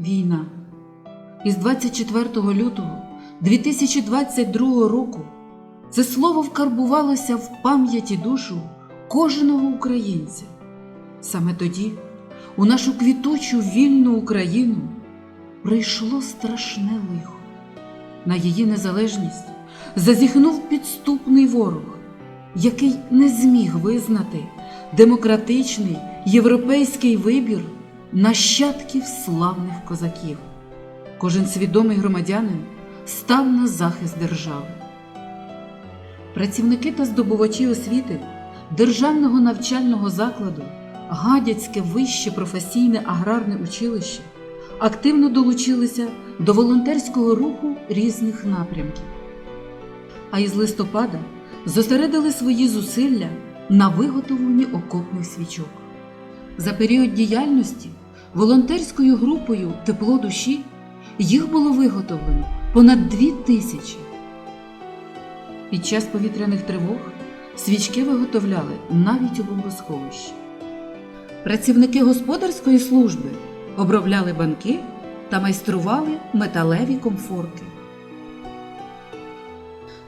війна. Із 24 лютого 2022 року це слово вкарбувалося в пам'яті душу кожного українця. Саме тоді, у нашу квітучу вільну Україну, прийшло страшне лихо. На її незалежність зазіхнув підступний ворог, який не зміг визнати демократичний європейський вибір нащадків славних козаків. Кожен свідомий громадянин став на захист держави. Працівники та здобувачі освіти Державного навчального закладу Гадяцьке вище професійне аграрне училище активно долучилися до волонтерського руху різних напрямків. А із листопада зосередили свої зусилля на виготовленні окопних свічок. За період діяльності волонтерською групою Тепло душі їх було виготовлено понад дві тисячі. Під час повітряних тривог свічки виготовляли навіть у бомбосховищі. Працівники господарської служби обробляли банки та майстрували металеві комфорки.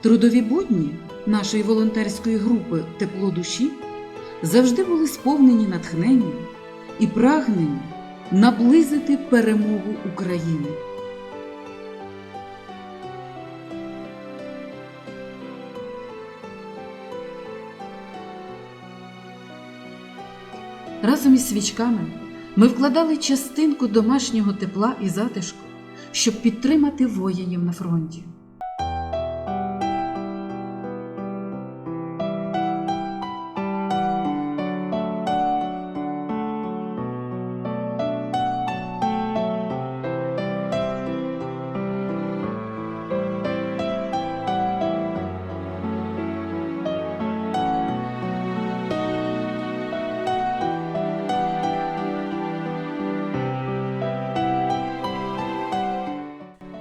Трудові будні нашої волонтерської групи Тепло душі завжди були сповнені натхненням і прагненням наблизити перемогу України. Разом із свічками ми вкладали частинку домашнього тепла і затишку, щоб підтримати воїнів на фронті.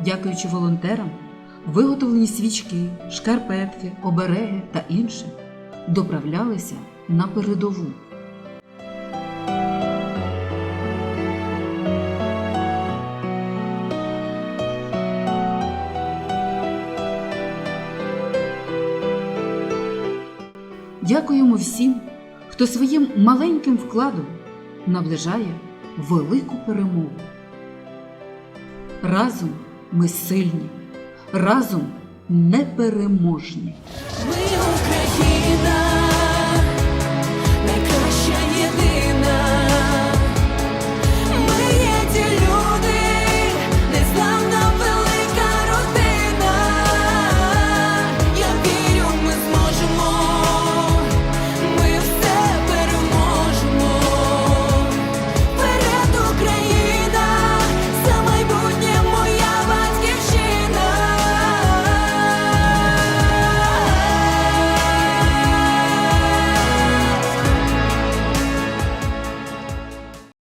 Дякуючи волонтерам, виготовлені свічки, шкарпетки, обереги та інше доправлялися на передову. Дякуємо всім, хто своїм маленьким вкладом наближає велику перемогу. Разом ми сильні, разом непереможні. Ми Україна,